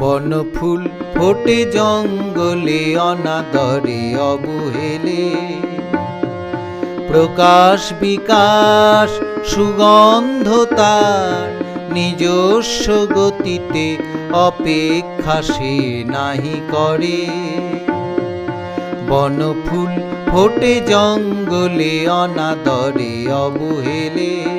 বনফুল ফোটে জঙ্গলে, অনাদরে অবহেলে। প্রকাশ বিকাশ, সুগন্ধ তার, নিজস্ব গতিতে অপেক্ষা সে নাহি করে। বনফুল ফোটে জঙ্গলে, অনাদরে অবহেলে।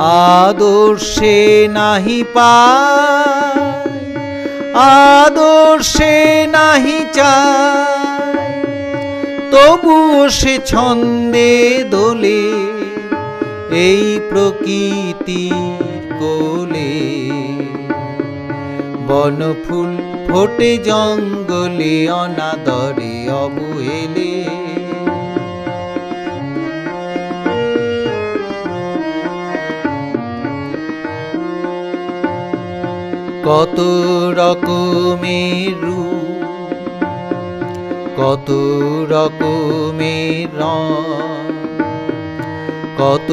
আদর্শে নাহি পায়, আদর্শে নাহি চায়। তবু সে ছন্দে দোলে, এই প্রকৃতির কোলে। বনফুল ফোটে জঙ্গলে, অনাদরে অবহেলে। কত রকমের রূপ, কত রকমের কত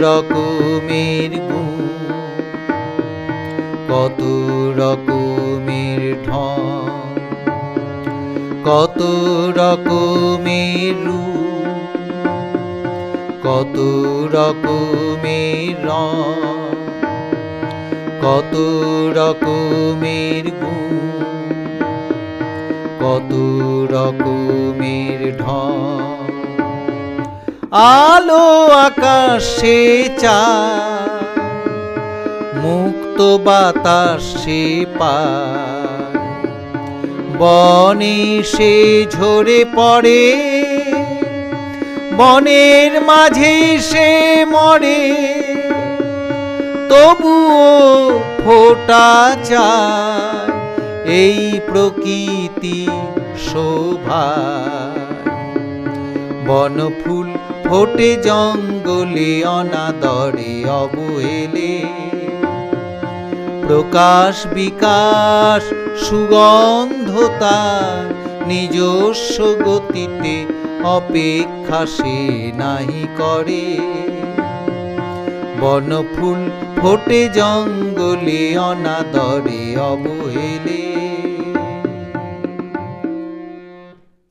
রকমের গুণ, কত রকমের কত রকমের রূপ, কত রকমের রং। কত রকমের গুণ, কত রকমের ঢং। আলো আকাশে চা মুক্ত বাতাসে পায়। বনে সে ঝরে পড়ে, বনের মাঝে সে মরে। তবুও ফোটা চায় এই প্রকৃতি শোভায় বনফুল ফোটে জঙ্গলে, অনাদরে অবহেলে। প্রকাশ বিকাশ সুগন্ধ তার নিজস্ব গতিতে অপেক্ষা সে নাহি করে। বনফুল ফোটে জঙ্গলে অনাদরে অবহেলে।